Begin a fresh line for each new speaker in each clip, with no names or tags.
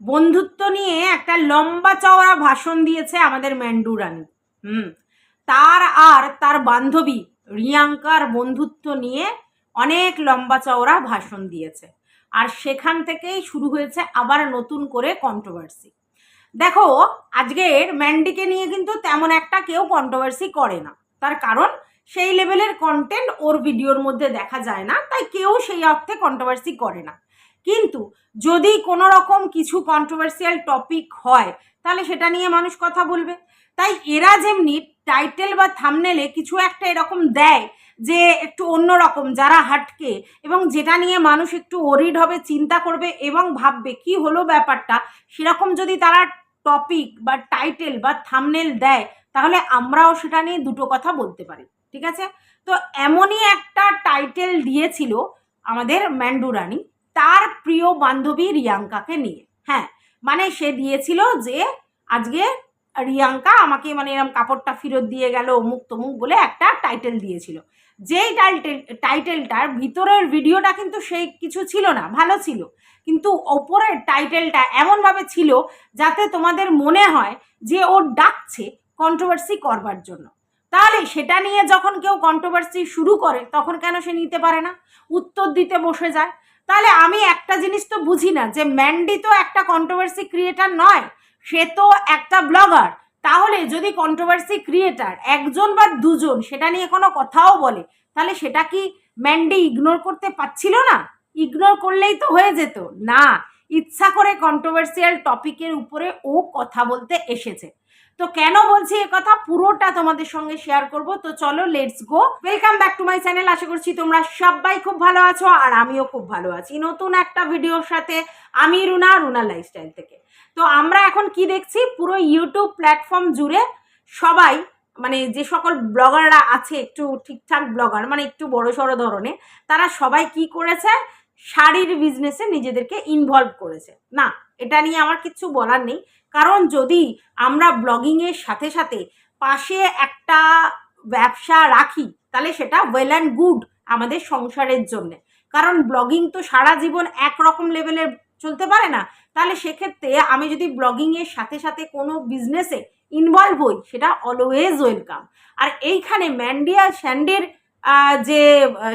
বন্ধুত্ব নিয়ে একটা লম্বা চওড়া ভাষণ দিয়েছে আমাদের ম্যান্ডু রানী। হুম, তার আর তার বান্ধবী রিয়াঙ্কার বন্ধুত্ব নিয়ে অনেক লম্বা চওড়া ভাষণ দিয়েছে। আর সেখান থেকেই শুরু হয়েছে আবার নতুন করে কন্ট্রোভার্সি দেখো, আজকের ম্যান্ডিকে নিয়ে কিন্তু তেমন একটা কেউ কন্ট্রোভার্সি করে না। তার কারণ, সেই লেভেলের কন্টেন্ট ওর ভিডিওর মধ্যে দেখা যায় না, তাই কেউ সেই অর্থে কন্ট্রোভার্সি করে না। কিন্তু যদি কোনো রকম কিছু কন্ট্রোভার্সিয়াল টপিক হয়, তাহলে সেটা নিয়ে মানুষ কথা বলবে। তাই এরা যেমনি টাইটেল বা থামনেলে কিছু একটা এরকম দেয় যে একটু অন্যরকম, যারা হাটকে এবং যেটা নিয়ে মানুষ একটু ওরিড হবে, চিন্তা করবে এবং ভাববে কি হলো ব্যাপারটা, সেরকম যদি তারা টপিক বা টাইটেল বা থামনেল দেয়, তাহলে আমরাও সেটা নিয়ে দুটো কথা বলতে পারি। ঠিক আছে? তো এমনই একটা টাইটেল দিয়েছিল আমাদের ম্যান্ডু রানী। তার প্রিয় বান্ধবী রিয়াঙ্কাকে নিয়ে। হ্যাঁ মানে সে দিয়েছিল যে আজকে রিয়াঙ্কা আমাকে মানে এরকম কাপড়টা ফেরত দিয়ে গেল অমুক তমুক বলে একটা টাইটেল দিয়েছিল। যেই টাইটেল টাইটেলটার ভিতরের ভিডিওটা কিন্তু সেই কিছু ছিল না, ভালো ছিল। কিন্তু ওপরের টাইটেলটা এমনভাবে ছিল যাতে তোমাদের মনে হয় যে ও ডাকছে কন্ট্রোভার্সি করবার জন্য। তাহলে সেটা নিয়ে যখন কেউ কন্ট্রোভার্সি শুরু করে, তখন কেন সে নিতে পারে না? উত্তর দিতে বসে যায়। তাহলে আমি একটা জিনিস তো বুঝি না, যে ম্যান্ডি তো একটা কন্ট্রোভার্সি ক্রিয়েটার নয়, সে তো একটা ব্লগার তাহলে যদি কন্ট্রোভার্সি ক্রিয়েটার একজন বা দুজন সেটা নিয়ে কোনো কথাও বলে, তাহলে সেটা কি ম্যান্ডি ইগনোর করতে পারছিল না? ইগনোর করলেই তো হয়ে যেত। না, ইচ্ছা করে কন্ট্রোভার্সিয়াল টপিকের উপরে ও কথা বলতে এসেছে। তো কেন বলছি এ কথা? পুরোটা তোমাদের সঙ্গে শেয়ার করব। তো চলো let's go welcome back to my channel আশা করছি তোমরা সবাই খুব ভালো আছো আর আমিও খুব ভালো আছি। নতুন একটা ভিডিওর সাথে আমি রুনা রুনা লাইফস্টাইল থেকে। তো আমরা এখন কি দেখছি? পুরো ইউটিউব প্ল্যাটফর্ম জুড়ে সবাই মানে যে সকল ব্লগাররা আছে, একটু ঠিকঠাক ব্লগার মানে একটু বড় সড়ো ধরনের, তারা সবাই কি করেছে? শাড়ির বিজনেসে নিজেদেরকে ইনভলভ করেছে। না, এটা নিয়ে আমার কিছু বলার নেই। কারণ যদি আমরা ব্লগিংয়ের সাথে সাথে পাশে একটা ব্যবসা রাখি, তাহলে সেটা ওয়েল অ্যান্ড গুড আমাদের সংসারের জন্যে। কারণ ব্লগিং তো সারা জীবন একরকম লেভেলের চলতে পারে না। তাহলে সেক্ষেত্রে আমি যদি ব্লগিংয়ের সাথে সাথে কোনো বিজনেসে ইনভলভ হই, সেটা অলওয়েজ ওয়েলকাম আর এইখানে ম্যান্ডিয়া স্যান্ডের যে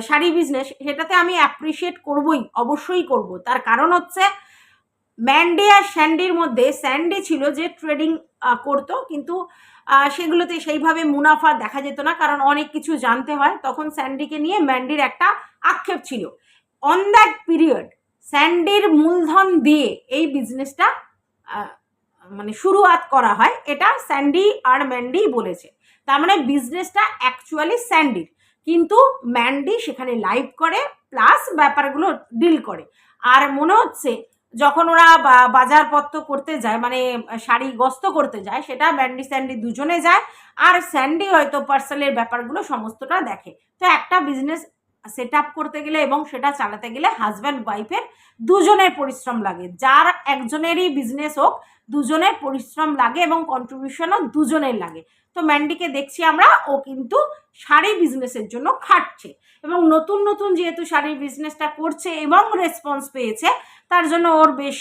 শাড়ি বিজনেস সেটাতে আমি অ্যাপ্রিসিয়েট করবই, অবশ্যই করব। তার কারণ হচ্ছে ম্যান্ডি আর স্যান্ডির মধ্যে স্যান্ডি ছিল যে ট্রেডিং করতো, কিন্তু সেগুলোতে সেইভাবে মুনাফা দেখা যেত না, কারণ অনেক কিছু জানতে হয়। তখন স্যান্ডিকে নিয়ে ম্যান্ডির একটা আক্ষেপ ছিল। অন দ্যাট পিরিয়ড স্যান্ডির মূলধন দিয়ে এই বিজনেসটা মানে শুরুয়াত করা হয়, এটা স্যান্ডি আর ম্যান্ডি বলেছে। তার মানে বিজনেসটা অ্যাকচুয়ালি স্যান্ডির কিন্তু ম্যান্ডি সেখানে লাইভ করে প্লাস ব্যাপারগুলো ডিল করে। আর মনে হচ্ছে যখন ওরা বাজারপত্র করতে যায় মানে শাড়ি গস্ত করতে যায়, সেটা ব্যান্ডি স্যান্ডি দুজনে যায়, আর স্যান্ডি হয়তো পার্সেলের ব্যাপারগুলো সমস্তটা দেখে। তো একটা বিজনেস সেট আপ করতে গেলে এবং সেটা চালাতে গেলে হাজব্যান্ড ওয়াইফের দুজনের পরিশ্রম লাগে। যার একজনেরই বিজনেস হোক, দুজনের পরিশ্রম লাগে এবং কন্ট্রিবিউশনও দুজনের লাগে। তো ম্যান্ডিকে দেখছি আমরা, ও কিন্তু শাড়ি বিজনেসের জন্য খাটছে। এবং নতুন নতুন যেহেতু শাড়ির বিজনেসটা করছে এবং রেসপন্স পেয়েছে, তার জন্য ওর বেশ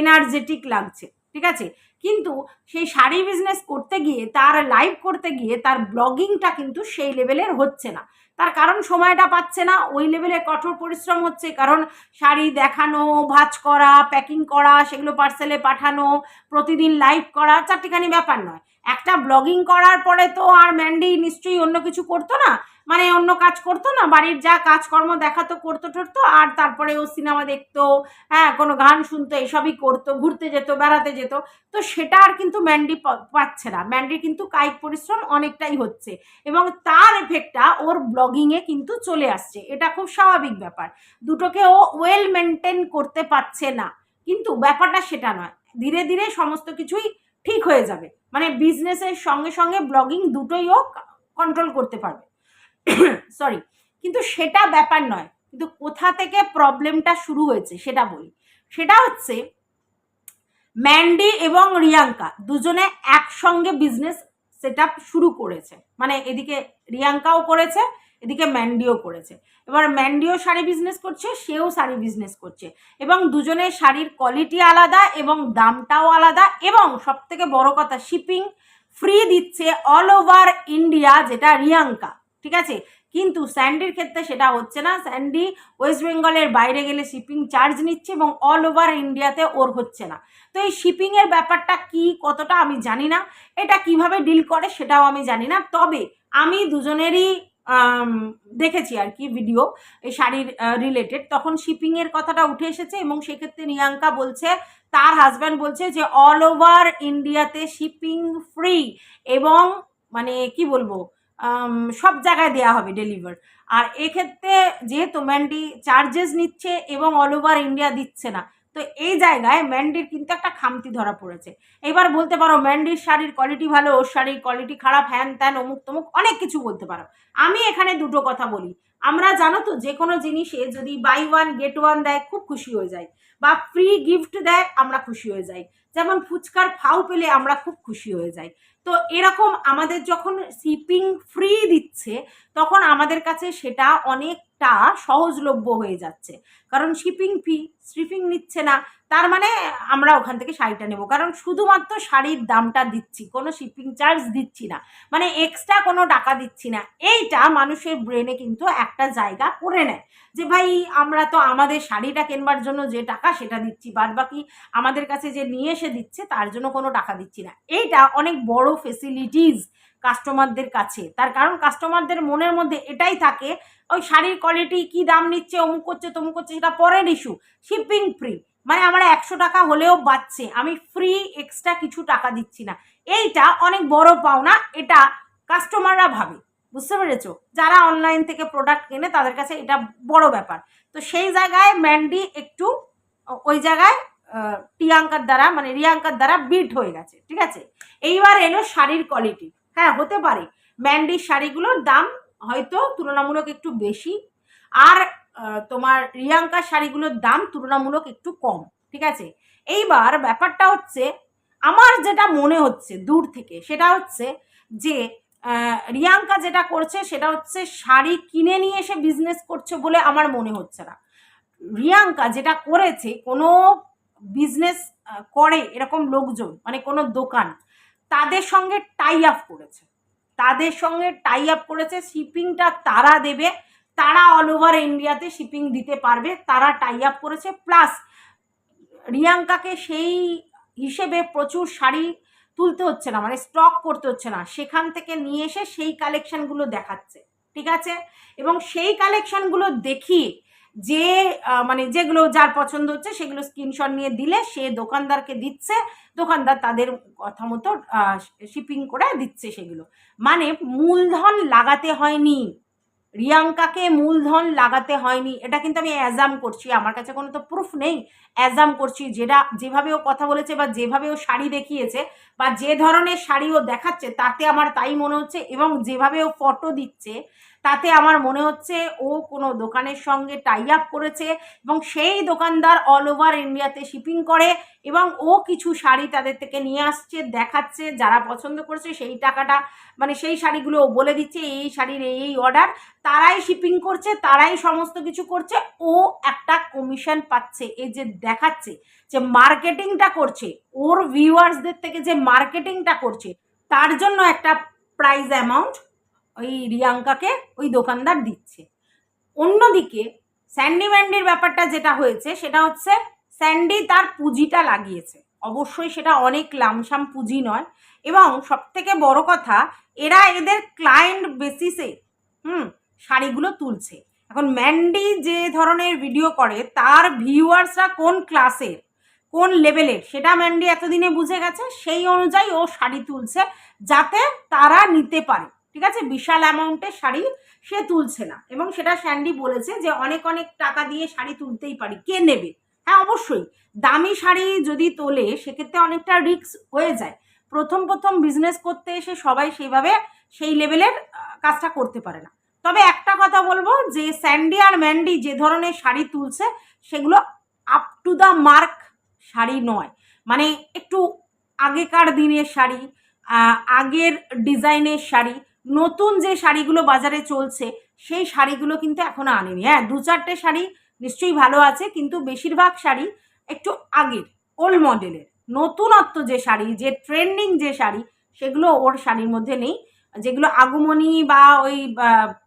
এনার্জেটিক লাগছে, ঠিক আছে? কিন্তু সেই শাড়ি বিজনেস করতে গিয়ে, তার লাইভ করতে গিয়ে, তার ব্লগিংটা কিন্তু সেই লেভেলের হচ্ছে না। তার কারণ সময়টা পাচ্ছে না, ওই লেভেলে কঠোর পরিশ্রম হচ্ছে, কারণ শাড়ি দেখানো, ভাজ করা প্যাকিং করা, সেগুলো পার্সেলে পাঠানো, প্রতিদিন লাইভ করা, চারটিখানি ব্যাপার নয়। একটা ব্লগিং করার পরে তো আর ম্যান্ডি নিশ্চয়ই অন্য কিছু করতো না? মানে অন্য কাজ করতো না? বাড়ির যা কাজকর্ম দেখাতো করতো টরতো আর তারপরে ও সিনেমা দেখতো হ্যাঁ কোনো গান শুনতো, এসবই করতো, ঘুরতে যেত, বেড়াতে যেত। তো সেটা আর কিন্তু ম্যান্ডি পাচ্ছে না। ম্যান্ডির কিন্তু কায়িক পরিশ্রম অনেকটাই হচ্ছে। এবং তার এফেক্টটা ওর ব্লগিংয়ে কিন্তু চলে আসছে। এটা খুব স্বাভাবিক ব্যাপার। দুটোকে ও ওয়েল মেনটেন করতে পারছে না। কিন্তু ব্যাপারটা সেটা নয়। ধীরে ধীরে সমস্ত কিছুই ঠিক হয়ে যাবে। মানে বিজনেসের সঙ্গে সঙ্গে ব্লগিং দুটোই ও কন্ট্রোল করতে পারবে। সরি কিন্তু সেটা ব্যাপার নয়। কিন্তু কোথা থেকে প্রবলেমটা শুরু হয়েছে সেটা বলি। সেটা হচ্ছে ম্যান্ডি এবং রিয়াঙ্কা দুজনে একসঙ্গে বিজনেস সেট শুরু করেছে। মানে এদিকে রিয়াঙ্কাও করেছে এদিকে ম্যান্ডিও করেছে। এবার ম্যান্ডিও শাড়ি বিজনেস করছে, সেও শাড়ি বিজনেস করছে। এবং দুজনের শাড়ির কোয়ালিটি আলাদা এবং দামটাও আলাদা এবং সব থেকে বড় কথা শিপিং ফ্রি দিচ্ছে অল ওভার ইন্ডিয়া যেটা রিয়াঙ্কা ঠিক আছে? কিন্তু স্যান্ডির ক্ষেত্রে সেটা হচ্ছে না। স্যান্ডি ওয়েস্ট বেঙ্গলের বাইরে গেলে শিপিং চার্জ নিচ্ছে এবং অল ওভার ইন্ডিয়াতে ওর হচ্ছে না। তো এই শিপিংয়ের ব্যাপারটা কি, কতটা আমি জানি না। এটা কীভাবে ডিল করে সেটাও আমি জানি না। তবে আমি দুজনেরই দেখেছি আর কি ভিডিও এই শাড়ির রিলেটেড তখন শিপিংয়ের কথাটা উঠে এসেছে এবং সেক্ষেত্রে রিয়াঙ্কা বলছে, তার হাজব্যান্ড বলছে যে অল ওভার ইন্ডিয়াতে শিপিং ফ্রি এবং মানে কি বলব সব জায়গায় দেয়া হবে ডেলিভার আর এক্ষেত্রে যেহেতু ম্যান্ডি চার্জেস নিচ্ছে এবং অল ওভার ইন্ডিয়া দিচ্ছে না তো এই জায়গায় ম্যান্ডির কিন্তু একটা খামতি ধরা পড়েছে। এবার বলতে পারো ম্যান্ডির শাড়ির কোয়ালিটি ভালো, ওর শাড়ির কোয়ালিটি খারাপ, হ্যান ত্যান, অমুক তমুক, অনেক কিছু বলতে পারো। আমি এখানে দুটো কথা বলি। আমরা জানো তো যে কোনো জিনিসে যদি বাই ওয়ান গেট ওয়ান দেয়, খুব খুশি হয়ে যায়। বা ফ্রি গিফট দেয়, আমরা খুশি হয়ে যাই। যেমন ফুচকার ফাউ পেলে আমরা খুব খুশি হয়ে যাই। তো এরকম আমাদের যখন শিপিং ফ্রি দিচ্ছে, তখন আমাদের কাছে সেটা অনেকটা সহজলভ্য হয়ে যাচ্ছে। কারণ শিপিং ফি শিপিং নিচ্ছে না। তার মানে আমরা ওখান থেকে শাড়িটা নেব। কারণ শুধুমাত্র শাড়ির দামটা দিচ্ছি, কোনো শিপিং চার্জ দিচ্ছি না। মানে এক্সট্রা কোনো টাকা দিচ্ছি না। এইটা মানুষের ব্রেনে কিন্তু একটা জায়গা করে নেয় যে, ভাই, আমরা তো আমাদের শাড়িটা কেনবার জন্য যে টাকা সেটা দিচ্ছি। বাদ বাকি আমাদের কাছে যে নিয়ে এসে দিচ্ছে, তার জন্য কোনো টাকা দিচ্ছি না। এইটা অনেক বড় ফেসিলিটিস কাস্টমারদের কাছে। তার কারণ কাস্টমারদের মনের মধ্যে এটাই থাকে, ওই শাড়ির কোয়ালিটি কি দাম নিচ্ছে, অমুক করছে, তমুক করছে সেটা পরের ইস্যু শিপিং ফ্রি মানে আমার একশো টাকা হলেও বাচ্চে আমি ফ্রি এক্সট্রা কিছু টাকা দিচ্ছি না। এইটা অনেক বড় পাওনা, এটা কাস্টমাররা ভাবে। বুঝতে পেরেছ? যারা অনলাইন থেকে প্রোডাক্ট কেনে, তাদের কাছে এটা বড় ব্যাপার। তো সেই জায়গায় ম্যান্ডি একটু, ওই জায়গায় টিয়াঙ্কার দ্বারা মানে রিয়াঙ্কার দ্বারা বিট হয়ে গেছে। ঠিক আছে? এইবার এলো শাড়ির কোয়ালিটি হ্যাঁ হতে পারে। ম্যান্ডির শাড়িগুলোর দাম হয়তো তুলনামূলক একটু বেশি। আর তোমার রিয়াঙ্কার শাড়িগুলোর দাম তুলনামূলক একটু কম, ঠিক আছে? এইবার ব্যাপারটা হচ্ছে, আমার যেটা মনে হচ্ছে দূর থেকে, সেটা হচ্ছে যে রিয়াঙ্কা যেটা করছে, সেটা হচ্ছে শাড়ি কিনে নিয়ে এসে বিজনেস করছে বলে আমার মনে হচ্ছে না। রিয়াঙ্কা যেটা করেছে, কোনো বিজনেস করে এরকম লোকজন মানে কোনো দোকান, তাদের সঙ্গে টাই আপ করেছে। তাদের সঙ্গে টাই আপ করেছে শিপিংটা তারা দেবে তারা অল ওভার ইন্ডিয়াতে শিপিং দিতে পারবে, তারা টাই আপ করেছে প্লাস রিয়াঙ্কাকে সেই হিসেবে প্রচুর শাড়ি তুলতে হচ্ছে না মানে স্টক করতে হচ্ছে না, সেখান থেকে নিয়ে এসে সেই কালেকশানগুলো দেখাচ্ছে, ঠিক আছে? এবং সেই কালেকশানগুলো দেখিয়ে যে মানে যেগুলো যার পছন্দ হচ্ছে, সেগুলো স্ক্রিনশট নিয়ে দিলে সে দোকানদারকে দিচ্ছে, দোকানদার তাদের কথা মতো শিপিং করে দিচ্ছে সেগুলো। মানে মূলধন লাগাতে হয়নি। রিয়াঙ্কাকে মূলধন লাগাতে হয়নি। এটা কিন্তু আমি অ্যাজাম করছি, আমার কাছে কোনো তো প্রুফ নেই। অ্যাজাম করছি, যেটা, যেভাবে ও কথা বলেছে বা যেভাবে ও শাড়ি দেখিয়েছে বা যে ধরনের শাড়ি ও দেখাচ্ছে, তাতে আমার তাই মনে হচ্ছে এবং যেভাবে ও ফটো দিচ্ছে তাতে আমার মনে হচ্ছে ও কোনো দোকানের সঙ্গে টাই আপ করেছে এবং সেই দোকানদার অল ওভার ইন্ডিয়াতে শিপিং করে এবং ও কিছু শাড়ি তাদের থেকে নিয়ে আসছে, দেখাচ্ছে, যারা পছন্দ করছে সেই টাকাটা মানে সেই শাড়িগুলো ও বলে দিচ্ছে, এই শাড়ির এই এই অর্ডার তারাই শিপিং করছে, তারাই সমস্ত কিছু করছে, ও একটা কমিশন পাচ্ছে, এই যে দেখাচ্ছে যে মার্কেটিংটা করছে, ওর ভিউয়ার্সদের থেকে যে মার্কেটিংটা করছে, তার জন্য একটা প্রাইজ অ্যামাউন্ট ওই রিয়াঙ্কাকে ওই দোকানদার দিচ্ছে। অন্যদিকে স্যান্ডি ম্যান্ডির ব্যাপারটা যেটা হয়েছে, সেটা হচ্ছে স্যান্ডি তার পুঁজিটা লাগিয়েছে। অবশ্যই সেটা অনেক লামসাম পুঁজি নয় এবং সবথেকে বড় কথা, এরা এদের ক্লায়েন্ট বেসিসে হুম, শাড়িগুলো তুলছে। এখন ম্যান্ডি যে ধরনের ভিডিও করে, তার ভিউয়ার্সরা কোন ক্লাসের কোন লেভেলের সেটা ম্যান্ডি এতদিনে বুঝে গেছে। সেই অনুযায়ী ও শাড়ি তুলছে যাতে তারা নিতে পারে। ঠিক আছে? বিশাল অ্যামাউন্টের শাড়ি সে তুলছে না। এবং সেটা স্যান্ডি বলেছে যে অনেক অনেক টাকা দিয়ে শাড়ি তুলতেই পারি। কে নেবে? হ্যাঁ অবশ্যই। দামি শাড়ি যদি তোলে, সেক্ষেত্রে অনেকটা রিস্ক হয়ে যায়। প্রথম প্রথম বিজনেস করতে এসে সবাই সেইভাবে সেই লেভেলের কাজটা করতে পারে না। তবে একটা কথা বলব যে স্যান্ডি আর ম্যান্ডি যে ধরনের শাড়ি তুলছে, সেগুলো up to the mark sari নয়। মানে একটু আগেকার দিনের শাড়ি আগের ডিজাইনের শাড়ি নতুন যে শাড়িগুলো বাজারে চলছে, সেই শাড়িগুলো কিন্তু এখনও আনেনি। হ্যাঁ দু চারটে শাড়ি নিশ্চয়ই ভালো আছে, কিন্তু বেশিরভাগ শাড়ি একটু আগের ওল্ড মডেলের নতুনত্ব যে শাড়ি, যে ট্রেন্ডিং যে শাড়ি, সেগুলো ওর শাড়ির মধ্যে নেই। যেগুলো আগমনী বা ওই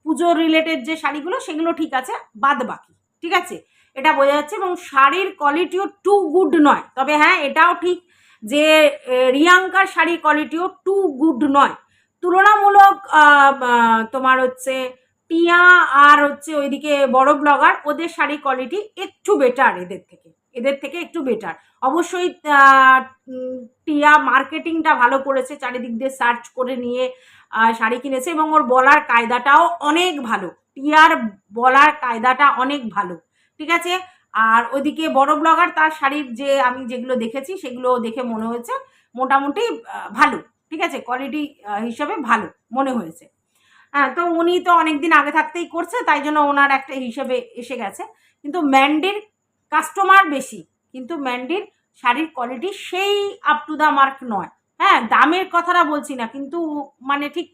পুজো রিলেটেড যে শাড়িগুলো, সেগুলো ঠিক আছে, বাদ বাকি। ঠিক আছে? এটা বোঝা যাচ্ছে এবং শাড়ির কোয়ালিটিও টু গুড নয়। তবে হ্যাঁ এটাও ঠিক যে রিয়াঙ্কার শাড়ির কোয়ালিটিও টু গুড নয়। তুলনামূলক তোমার হচ্ছে টিয়া আর হচ্ছে ওইদিকে বড় ব্লগার, ওদের শাড়ি কোয়ালিটি একটু বেটার এদের থেকে। এদের থেকে একটু বেটার অবশ্যই টিয়া মার্কেটিংটা ভালো করেছে, চারিদিক দিয়ে সার্চ করে নিয়ে শাড়ি কিনেছে এবং ওর বলার কায়দাটাও অনেক ভালো। টিয়ার বলার কায়দাটা অনেক ভালো, ঠিক আছে? আর ওদিকে বড় ব্লগার তার শাড়ির যে আমি যেগুলো দেখেছি, সেগুলো দেখে মনে হয়েছে মোটামুটি ভালো। ঠিক আছে? কোয়ালিটি হিসাবে ভালো, মনে হয়েছে। হ্যাঁ তো উনি তো অনেক দিন আগে থাকতেই করছে, তাই জন্য ওনার একটা হিসেবে এসে গেছে। কিন্তু ম্যান্ডির কাস্টমার বেশি, কিন্তু ম্যান্ডির শাড়ির কোয়ালিটি সেই আপ টু দ্য মার্ক নয়। হ্যাঁ দামের কথাটা বলছি না, কিন্তু মানে ঠিক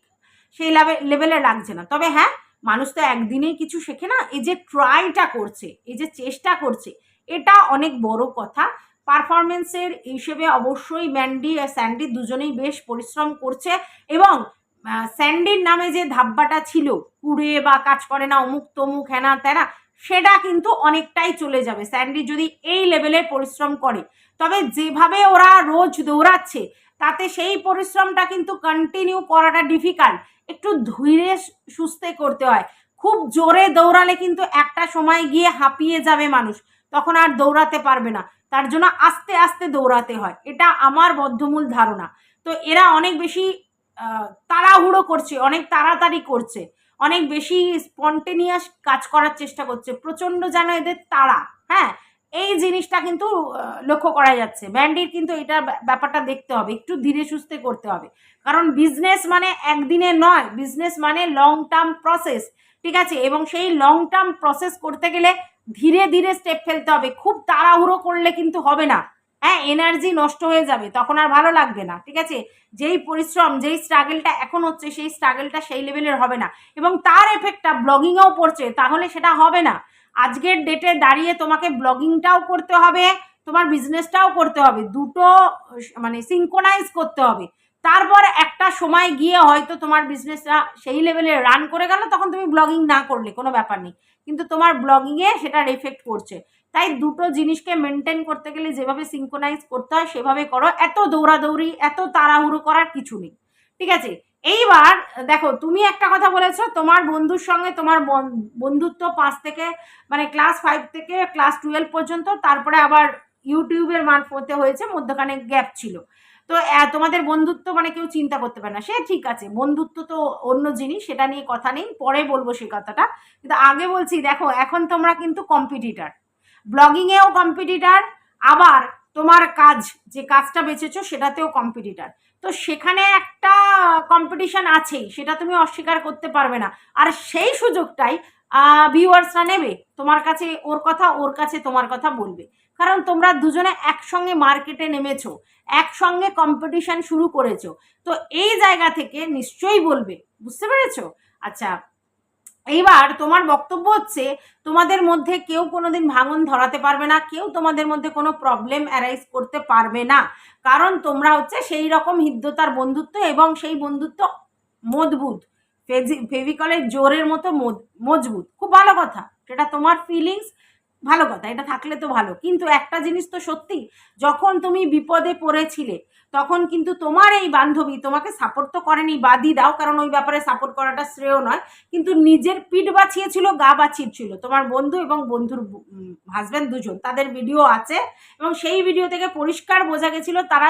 সেই লেভেলে লাগছে না। তবে হ্যাঁ মানুষ তো একদিনেই কিছু শেখে না, এই যে ট্রাইটা করছে, এই যে চেষ্টা করছে, এটা অনেক বড় কথা। পারফরমেন্সের হিসেবে অবশ্যই ম্যান্ডি আর স্যান্ডি দুজনেই বেশ পরিশ্রম করছে এবং স্যান্ডির নামে যে ধাব্বাটা ছিল কুড়ে বা কাজ করে না, অমুক তমুক, হ্যানা ত্যানা, সেটা কিন্তু অনেকটাই চলে যাবে। স্যান্ডি যদি এই লেভেলে পরিশ্রম করে, তবে যেভাবে ওরা রোজ দৌড়াচ্ছে, তাতে সেই পরিশ্রমটা কিন্তু কন্টিনিউ করাটা ডিফিকাল্ট একটু ধীরে সুস্থে করতে হয়। খুব জোরে দৌড়ালে কিন্তু একটা সময় গিয়ে হাঁপিয়ে যাবে মানুষ, তখন আর দৌড়াতে পারবে না। তার জন্য আস্তে আস্তে দৌড়াতে হয়। এটা আমার বদ্ধমূল ধারণা। তো এরা অনেক বেশি তাড়াহুড়ো করছে, অনেক তাড়াতাড়ি করছে, অনেক বেশি স্পন্টেনিয়াস কাজ করার চেষ্টা করছে, প্রচণ্ড যেন এদের তাড়া হ্যাঁ? এই জিনিসটা কিন্তু লক্ষ্য করা যাচ্ছে। ব্যান্ডির কিন্তু এটা ব্যাপারটা দেখতে হবে, একটু ধীরে সুস্থে করতে হবে। কারণ বিজনেস মানে একদিনে নয় বিজনেস মানে লং টার্ম প্রসেস ঠিক আছে? এবং সেই লং টার্ম প্রসেস করতে গেলে ধীরে ধীরে স্টেপ ফেলতে হবে। খুব তাড়াহুড়ো করলে কিন্তু হবে না। হ্যাঁ এনার্জি নষ্ট হয়ে যাবে, তখন আর ভালো লাগবে না, ঠিক আছে? যেই পরিশ্রম, যেই স্ট্রাগলটা এখন হচ্ছে, সেই স্ট্রাগলটা সেই লেভেলের হবে না। এবং তার এফেক্টটা ব্লগিংয়েও পড়ছে, তাহলে সেটা হবে না। আজকের ডেটে দাঁড়িয়ে তোমাকে ব্লগিংটাও করতে হবে, তোমার বিজনেসটাও করতে হবে, দুটো মানে সিঙ্কোনাইজ করতে হবে। তারপর একটা সময় গিয়ে হয়তো তোমার বিজনেসটা সেই লেভেলে রান করে গেল, তখন তুমি ব্লগিং না করলে, কোনো ব্যাপার নেই। কিন্তু তোমার ব্লগিংয়ে সেটার এফেক্ট করছে তাই দুটো জিনিসকে মেনটেন করতে গেলে যেভাবে সিঙ্কোনাইজ করতে হয়, সেভাবে করো। এত দৌড়াদৌড়ি, এত তাড়াহুড়ো করার কিছু নেই। ঠিক আছে? এইবার দেখো, তুমি একটা কথা বলেছ, তোমার বন্ধুর সঙ্গে তোমার বন- বন্ধুত্ব পাঁচ থেকে মানে ক্লাস ফাইভ থেকে ক্লাস টুয়েলভ পর্যন্ত, তারপরে আবার ইউটিউবের মারফতে হয়েছে, মধ্যখানে গ্যাপ ছিল। তো তোমাদের বন্ধুত্ব মানে কেউ চিন্তা করতে পারে না। সে ঠিক আছে, বন্ধুত্ব তো অন্য জিনিস, সেটা নিয়ে কথা নেই, পরে বলব সেই কথাটা। কিন্তু আগে বলছি, দেখো, এখন তোমরা কিন্তু কম্পিটিটার ব্লগিংয়েও কম্পিটিটার আবার তোমার কাজ, যে কাজটা বেছেছো সেটাতেও কম্পিটিটার তো সেখানে একটা কম্পিটিশন আছেই, সেটা তুমি অস্বীকার করতে পারবে না। আর সেই সুযোগটাই ভিউয়ার্সরা নেবে। তোমার কাছে ওর কথা, ওর কাছে তোমার কথা বলবে। কারণ তোমরা দুজনে একসঙ্গে মার্কেটে নেমেছো, একসঙ্গে কম্পিটিশন শুরু করেছ। তো এই জায়গা থেকে নিশ্চয়ই বলবে, বুঝতে পেরেছ? আচ্ছা এইবার তোমার বক্তব্য হচ্ছে, তোমাদের মধ্যে কেউ কোনোদিন ভাঙন ধরাতে পারবে না, কেউ তোমাদের মধ্যে কোনো প্রবলেম অ্যারাইজ করতে পারবে না। কারণ তোমরা হচ্ছে সেই রকম হৃদ্যতার বন্ধুত্ব এবং সেই বন্ধুত্ব মজবুত, ফেজি- ফেভিকলের জোরের মতো মজ- মজবুত। খুব ভালো কথা, সেটা তোমার ফিলিংস ভালো কথা, এটা থাকলে তো ভালো। কিন্তু একটা জিনিস তো সত্যি, যখন তুমি বিপদে পড়েছিলে, তখন কিন্তু তোমার এই বান্ধবী তোমাকে সাপোর্ট তো করেনি, বাদই দাও, কারণ ওই ব্যাপারে সাপোর্ট করাটা শ্রেয় নয়। কিন্তু নিজের পিঠ বাঁচিয়েছিল, গা বাঁচিয়েছিল। তোমার বন্ধু এবং বন্ধুর হাজব্যান্ড দুজন, তাদের ভিডিও আছে এবং সেই ভিডিও থেকে পরিষ্কার বোঝা গেছিল, তারা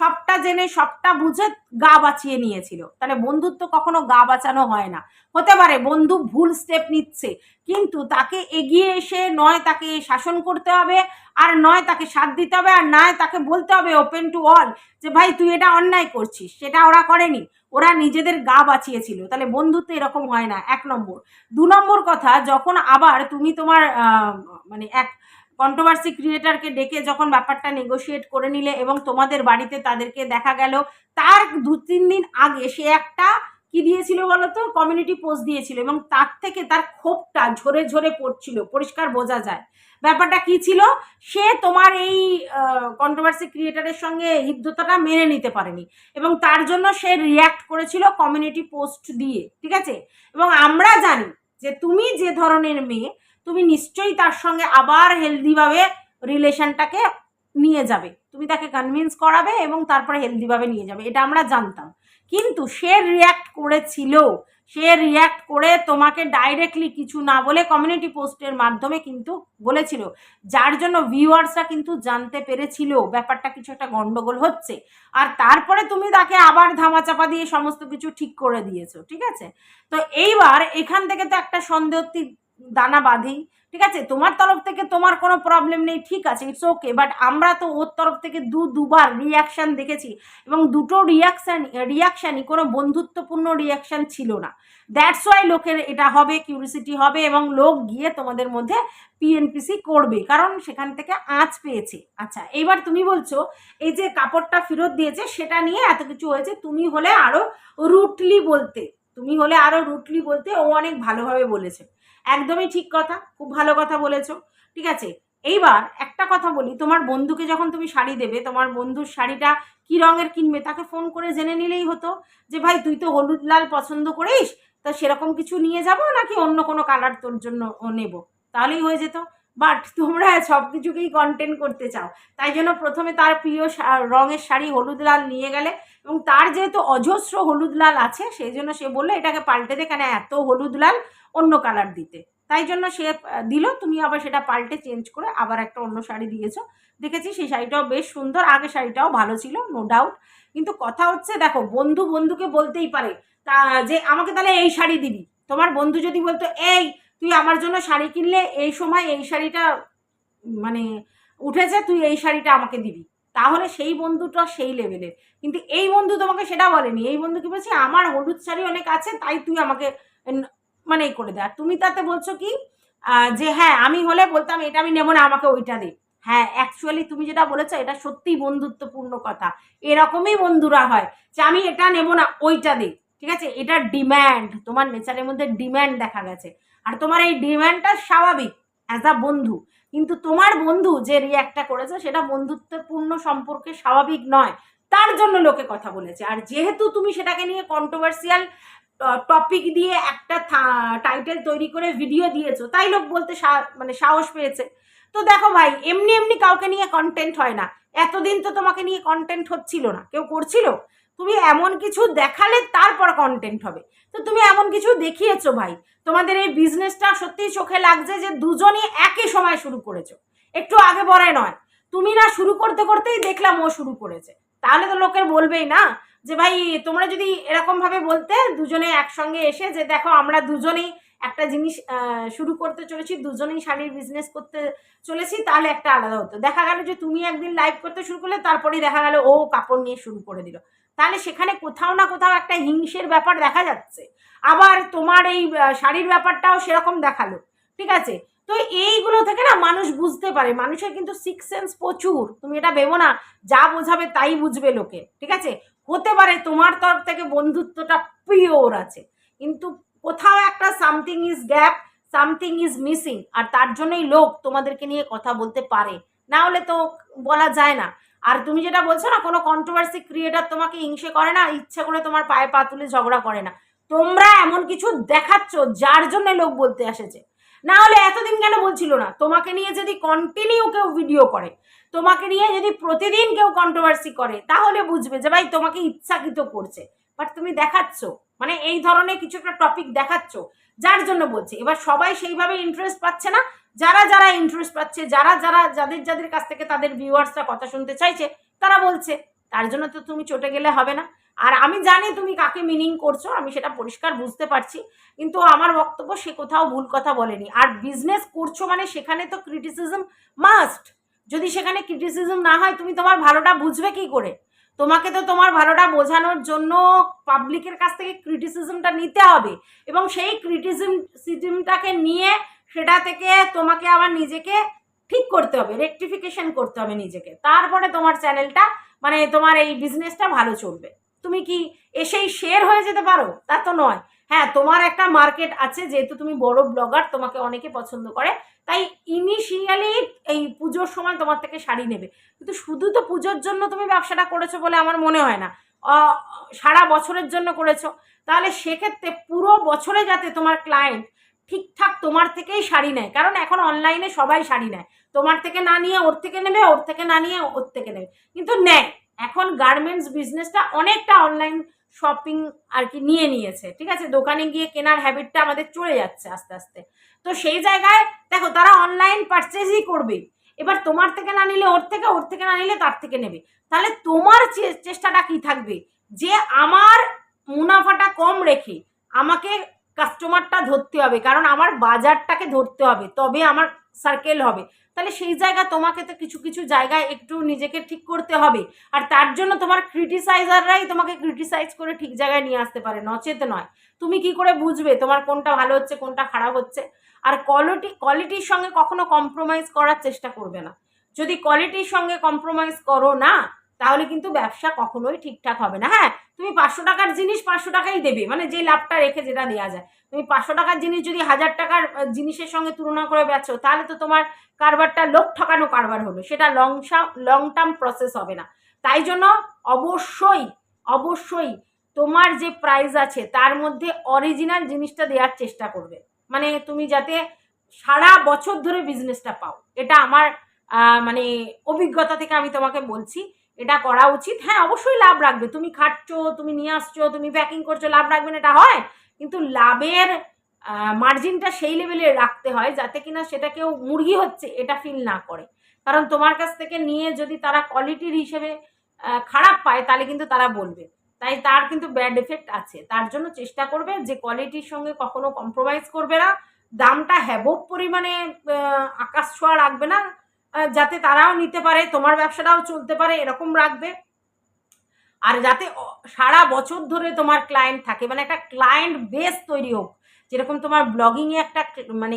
সবটা জেনে, সবটা বুঝে গা বাঁচিয়ে নিয়েছিল। তাহলে বন্ধুত্ব কখনো গা বাঁচানো হয় না। হতে পারে বন্ধু ভুল স্টেপ নিচ্ছে, কিন্তু তাকে এগিয়ে এসে নয় তাকে শাসন করতে হবে, আর নয় তাকে সাথ দিতে হবে, আর নয় তাকে বলতে হবে ওপেন টু অল যে, ভাই, তুই এটা অন্যায় করছিস, সেটা ওরা করেনি, ওরা নিজেদের গা বাঁচিয়েছিল। তাহলে বন্ধুত্ব এরকম হয় না, এক নম্বর। দু নম্বর কথা, যখন আবার তুমি তোমার মানে এক কন্ট্রোভার্সি ক্রিয়েটারকে ডেকে যখন ব্যাপারটা নেগোশিয়েট করে নিলে এবং তোমাদের বাড়িতে তাদেরকে দেখা গেল, তার দু তিন দিন আগে সে একটা কি দিয়েছিল বলো তো কমিউনিটি পোস্ট দিয়েছিল এবং তার থেকে তার ক্ষোভটা ঝরে ঝরে পড়ছিল, পরিষ্কার বোঝা যায়। ব্যাপারটা কি ছিল? সে তোমার এই কন্ট্রোভার্সি ক্রিয়েটারের সঙ্গে হৃদ্যতাটা মেনে নিতে পারেনি এবং তার জন্য সে রিয়্যাক্ট করেছিল কমিউনিটি পোস্ট দিয়ে, ঠিক আছে? এবং আমরা জানি যে তুমি যে ধরনের মেয়ে তুমি নিশ্চয়ই তার সঙ্গে আবার হেলদিভাবে রিলেশনটাকে নিয়ে যাবে। তুমি তাকে কনভিন্স করাবে এবং তারপরে হেলদিভাবে নিয়ে যাবে, এটা আমরা জানতাম। কিন্তু সে রিয়্যাক্ট করেছিল। সে রিয়্যাক্ট করে তোমাকে ডাইরেক্টলি কিছু না বলে কমিউনিটি পোস্টের মাধ্যমে কিন্তু বলেছিল। যার জন্য ভিউয়ার্সরা কিন্তু জানতে পেরেছিল, ব্যাপারটা কিছু একটা গন্ডগোল হচ্ছে। আর তারপরে তুমি তাকে আবার ধামাচাপা দিয়ে সমস্ত কিছু ঠিক করে দিয়েছ, ঠিক আছে? তো এইবার এখান থেকে তো একটা সন্দেহতি দানা বাঁধি, ঠিক আছে? তোমার তরফ থেকে তোমার কোনো প্রবলেম নেই, ঠিক আছে ইটস ওকে বাট আমরা তো ওর তরফ থেকে দু, দুবার রিয়াকশান দেখেছি এবং দুটো রিয়াকশান রিয়াকশানই কোনো বন্ধুত্বপূর্ণ রিয়াকশান ছিল না। দ্যাটস ওয়াই লোকের এটা হবে কিউরিসিটি হবে এবং লোক গিয়ে তোমাদের মধ্যে পিএনপিসি করবে, কারণ সেখান থেকে আঁচ পেয়েছে। আচ্ছা এইবার তুমি বলছো, এই যে কাপড়টা ফেরত দিয়েছে, সেটা নিয়ে এত কিছু হয়েছে, তুমি হলে আরও রুটলি বলতে, তুমি হলে আরও রুটলি বলতে ও অনেক ভালোভাবে বলেছে। একদমই ঠিক কথা, খুব ভালো কথা বলেছ। ঠিক আছে, এইবার একটা কথা বলি, তোমার বন্ধুকে যখন তুমি শাড়ি দেবে, তোমার বন্ধুর শাড়িটা কি রঙের কিনবে, তাকে ফোন করে জেনে নিলেই হতো যে, ভাই, তুই তো হলুদ, লাল পছন্দ করিস, তা সেরকম কিছু নিয়ে যাব নাকি অন্য কোনো কালার তোর জন্য নেব? তাহলেই হয়ে যেত। বাট তোমরা সব কিছুকেই কন্টেন্ট করতে চাও। তাই জন্য প্রথমে তার প্রিয় রঙের শাড়ি হলুদ লাল নিয়ে গেলে এবং তার যেহেতু অজস্র হলুদ লাল আছে, সেই জন্য সে বলল এটাকে পাল্টে দে কেন এত হলুদ লাল অন্য কালার দিতে। তাই জন্য সে দিল, তুমি আবার সেটা পাল্টে চেঞ্জ করে আবার একটা অন্য শাড়ি দিয়েছ। দেখেছি সেই শাড়িটাও বেশ সুন্দর আগে শাড়িটাও ভালো ছিল নো ডাউট কিন্তু কথা হচ্ছে, দেখো, বন্ধু বন্ধুকে বলতেই পারে, তা, যে আমাকে তাহলে এই শাড়ি দিবি। তোমার বন্ধু যদি বলতো, এই তুই আমার জন্য শাড়ি কিনলে এই সময় এই শাড়িটা মানে উঠেছে, তুই এই শাড়িটা আমাকে দিবি। তাহলে সেই বন্ধুটা সেই লেভেলের কিন্তু এই বন্ধু তোমাকে সেটা বলেনি। এই বন্ধু কি বলছে, আমার হলুদ শাড়ি অনেক আছে, তাই তুই আমাকে মানে করে দে। আর তুমি তাতে বলছো কি যে হ্যাঁ আমি হলে বলতাম, এটা আমি নেব না, আমাকে ওইটা দে। হ্যাঁ অ্যাকচুয়ালি তুমি যেটা বলেছ, এটা সত্যিই বন্ধুত্বপূর্ণ কথা। এরকমই বন্ধুরা হয় যে, আমি এটা নেব না, ওইটা দে। ঠিক আছে? এটা ডিম্যান্ড তোমার নেচারের মধ্যে ডিম্যান্ড দেখা গেছে। আর তোমার এই ডিম্যান্ডটা স্বাভাবিক অ্যাজ আ বন্ধু। কিন্তু তোমার বন্ধু যে রিয়াক্টটা করেছে, সেটা বন্ধুত্বপূর্ণ সম্পর্কে স্বাভাবিক নয়। তার জন্য লোকে কথা বলেছে। আর যেহেতু তুমি সেটাকে নিয়ে কন্ট্রোভার্সিয়াল টপিক দিয়ে একটা টাইটেল তৈরি করে ভিডিও দিয়েছ, তাই লোক বলতে মানে সাহস পেয়েছে। তো দেখো ভাই, এমনি এমনি কাউকে নিয়ে কন্টেন্ট হয় না। এতদিন তো তোমাকে নিয়ে কন্টেন্ট হচ্ছিল না। কেউ করছিল? তুমি এমন কিছু দেখালে তারপর কন্টেন্ট হবে। তো তুমি এমন কিছু দেখিয়েছো ভাই। তোমাদের এই বিজনেসটা সত্যিই চোখে লাগছে যে দুজনই একই সময় শুরু করেছ। একটু আগে পরে নয়, তুমি না শুরু করতে করতেই দেখলাম ও শুরু করেছে। তাহলে তো লোকের বলবেই না যে ভাই, তোমরা যদি এরকম ভাবে বলতে দুজনে একসঙ্গে এসে যে দেখো আমরা দুজনেই একটা জিনিস শুরু করতে চলেছি, দুজনেই শাড়ির বিজনেস করতে চলেছি, তাহলে একটা আলাদা হতো। দেখা গেল যে তুমি একদিন লাইভ করতে শুরু করলে, তারপরেই দেখা গেল ও কাপড় নিয়ে শুরু করে দিল। তাহলে সেখানে কোথাও না কোথাও একটা হিংসের ব্যাপার দেখা যাচ্ছে। আবার তোমার এই শাড়ির ব্যাপারটাও সেরকম দেখাল, ঠিক আছে? তো এইগুলো থেকে না মানুষ বুঝতে পারে, মানুষের কিন্তু সিক্স সেন্স প্রচুর। তুমি এটা ভেবো না, যা বোঝাবে তাই বুঝবে লোকে, ঠিক আছে? হতে পারে তোমার তরফ থেকে বন্ধুত্বটা পিওর আছে, কিন্তু কোথাও একটা something is gap something is missing আর তার জন্যই লোক তোমাদেরকে নিয়ে কথা বলতে পারে। না হলে তো বলা যায় না। আর তুমি যেটা বলছো না, কোনো কন্ট্রোভার্সি ক্রিয়েটার তোমাকে হিংসে করে না, ইচ্ছে করে তোমার পায়ে পা তুলে ঝগড়া করে না। তোমরা এমন কিছু দেখাচ্ছ যার জন্য লোক বলতে এসেছে। না হলে এতদিন কেন বলছিল না? তোমাকে নিয়ে যদি কন্টিনিউ কেউ ভিডিও করে, তোমাকে নিয়ে যদি প্রতিদিন কেউ কন্ট্রোভার্সি করে, তাহলে বুঝবে যে ভাই তোমাকে ইচ্ছাকৃত করছে। বাট তুমি দেখাচ্ছ মানে এই ধরনের কিছু একটা টপিক দেখাচ্ছ, যার জন্য বলছে। এবার সবাই সেইভাবে ইন্টারেস্ট পাচ্ছে না যারা যারা ইন্টারেস্ট পাচ্ছে, যারা যারা যাদের যাদের কাছ থেকে তাদের ভিউয়ার্সরা কথা শুনতে চাইছে, তারা বলছে, তার জন্য তো তুমি চটে গেলে হবে না। আর আমি জানি তুমি কাকে মিনিং করছ, আমি সেটা পরিষ্কার বুঝতে পারছি, কিন্তু আমার বক্তব্য সে কোথাও ভুল কথা বলেনি। আর বিজনেস করছ মানে সেখানে তো ক্রিটিসিজম মাস্ট যদি সেখানে ক্রিটিসিজম না হয়, তুমি তোমার ভালোটা বুঝবে কি করে? তোমাকে তো তোমার ভালোটা বোঝানোর জন্য পাবলিকের কাছ থেকে ক্রিটিসিজমটা নিতে হবে। এবং সেই ক্রিটিসিজমটাকে নিয়ে সেটা থেকে তোমাকে আবার নিজেকে ঠিক করতে হবে রেকটিফিকেশন করতে হবে নিজেকে। তারপরে তোমার চ্যানেলটা মানে তোমার এই বিজনেসটা ভালো চলবে। তুমি কি এসেই শেয়ার হয়ে যেতে পারো? তা তো নয়। হ্যাঁ তোমার একটা মার্কেট আছে, যেহেতু তুমি বড় ব্লগার তোমাকে অনেকে পছন্দ করে। তাই ইনিশিয়ালি এই পুজোর সময় তোমার থেকে শাড়ি নেবে। কিন্তু শুধু তো পুজোর জন্য তুমি ব্যবসাটা করেছ বলে আমার মনে হয় না। সারা বছরের জন্য করেছ। তাহলে সেক্ষেত্রে পুরো বছরে যাতে তোমার ক্লায়েন্ট ঠিকঠাক তোমার থেকেই শাড়ি নেয়। কারণ এখন অনলাইনে সবাই শাড়ি নেয়। তোমার থেকে না নিয়ে ওর থেকে নেবে, ওর থেকে না নিয়ে ওর থেকে নেবে। কিন্তু নেয়। এখন গার্মেন্টস বিজনেসটা অনেকটা অনলাইন শপিং আর কি নিয়ে নিয়েছে। ঠিক আছে? দোকানে গিয়ে কেনার হ্যাবিটটা আমাদের চলে যাচ্ছে আস্তে আস্তে। তো সেই জায়গায় দেখো, তারা অনলাইন পারচেজই করবে। এবার তোমার থেকে না নিলে ওর থেকে ওর থেকে না নিলে তার থেকে নেবে। তাহলে তোমার চেষ্টাটা কি থাকবে? যে আমার মুনাফাটা কম রেখে আমাকে কাস্টমারটা ধরতে হবে, কারণ আমার বাজারটাকে ধরতে হবে, তবে আমার সার্কেল হবে। তাহলে সেই জায়গা তোমাকে তো কিছু কিছু জায়গায় একটু নিজেকে ঠিক করতে হবে, আর তার জন্য তোমার ক্রিটিসাইজাররাই তোমাকে ক্রিটিসাইজ করে ঠিক জায়গায় নিয়ে আসতে পারে, নচেত নয়। তুমি কি করে বুঝবে তোমার কোনটা ভালো হচ্ছে, কোনটা খারাপ হচ্ছে? আর কোয়ালিটি কোয়ালিটির সঙ্গে কখনো কম্প্রোমাইজ করার চেষ্টা করবে না। যদি কোয়ালিটির সঙ্গে কম্প্রোমাইজ করো না তাহলে কিন্তু ব্যবসা কখনোই ঠিকঠাক হবে না। হ্যাঁ তুমি পাঁচশো টাকার জিনিস পাঁচশো টাকাই দেবে মানে যে লাভটা রেখে যেটা দেওয়া যায়। তুমি পাঁচশো টাকার জিনিস যদি হাজার টাকার জিনিসের সঙ্গে তুলনা করে বেচো, তাহলে তো তোমার কারবারটা লোক ঠকানো কারবার হলো। সেটা লং লং টার্ম প্রসেস হবে না। তাই জন্য অবশ্যই অবশ্যই তোমার যে প্রাইস আছে, তার মধ্যে অরিজিনাল জিনিসটা দেওয়ার চেষ্টা করবে। মানে তুমি যাতে সারা বছর ধরে বিজনেসটা পাও। এটা আমার মানে অভিজ্ঞতা থেকে আমি তোমাকে বলছি। এটা করা উচিত। হ্যাঁ অবশ্যই লাভ রাখবে। তুমি খাটছো, তুমি নিয়ে আসছো, তুমি প্যাকিং করছ, লাভ রাখবে না, এটা হয়। কিন্তু লাভের মার্জিনটা সেই লেভেলে রাখতে হয় যাতে কিনা সেটা কেউ মুরগি হচ্ছে, এটা ফিল না করে। কারণ তোমার কাছ থেকে নিয়ে যদি তারা কোয়ালিটির হিসেবে খারাপ পায়, তাহলে কিন্তু তারা বলবে। তাই তার কিন্তু ব্যাড এফেক্ট আছে। তার জন্য চেষ্টা করবে যে কোয়ালিটির সঙ্গে কখনো কম্প্রোমাইজ করবে না। দামটা হ্যাবক পরিমাণে আকাশ ছোঁয়া রাখবে না। যাতে তারাও নিতে পারে, তোমার ব্যবসাটাও চলতে পারে, এরকম রাখবে। আর যাতে সারা বছর ধরে তোমার ক্লায়েন্ট থাকে মানে একটা ক্লায়েন্ট বেস তৈরি হোক। যেরকম তোমার ব্লগিংয়ে একটা মানে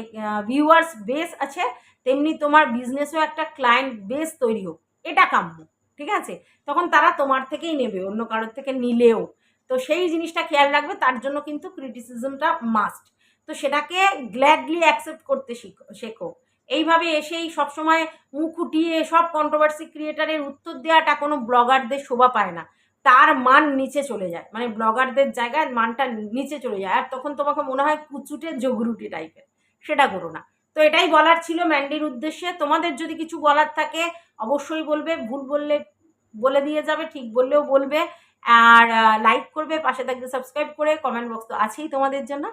ভিউয়ার্স বেস আছে, তেমনি তোমার বিজনেসেও একটা ক্লায়েন্ট বেস তৈরি হোক। এটা কাম্য, ঠিক আছে? তখন তারা তোমার থেকেই নেবে, অন্য কারোর থেকে নিলেও। তো সেই জিনিসটা খেয়াল রাখবে, তার জন্য কিন্তু ক্রিটিসিজমটা মাস্ট তো সেটাকে গ্ল্যাডলি অ্যাকসেপ্ট করতে শিখো, শেখো। এইভাবে এসেই সবসময় মুখ উঠিয়ে সব কন্ট্রোভার্সি ক্রিয়েটারের উত্তর দেওয়াটা কোনো ব্লগারদের শোভা পায় না। তার মান নিচে চলে যায়। মানে ব্লগারদের জায়গায় মানটা নিচে চলে যায়। আর তখন তোমাকে মনে হয় কুচুটে জগরুটি টাইপের সেটা করো না। তো এটাই বলার ছিল ম্যান্ডির উদ্দেশ্যে। তোমাদের যদি কিছু বলার থাকে, অবশ্যই বলবে। ভুল বললে বলে দিয়ে যাবে, ঠিক বললেও বলবে। আর লাইক করবে, পাশে থাকবে সাবস্ক্রাইব করে কমেন্ট বক্স তো আছেই তোমাদের জন্য।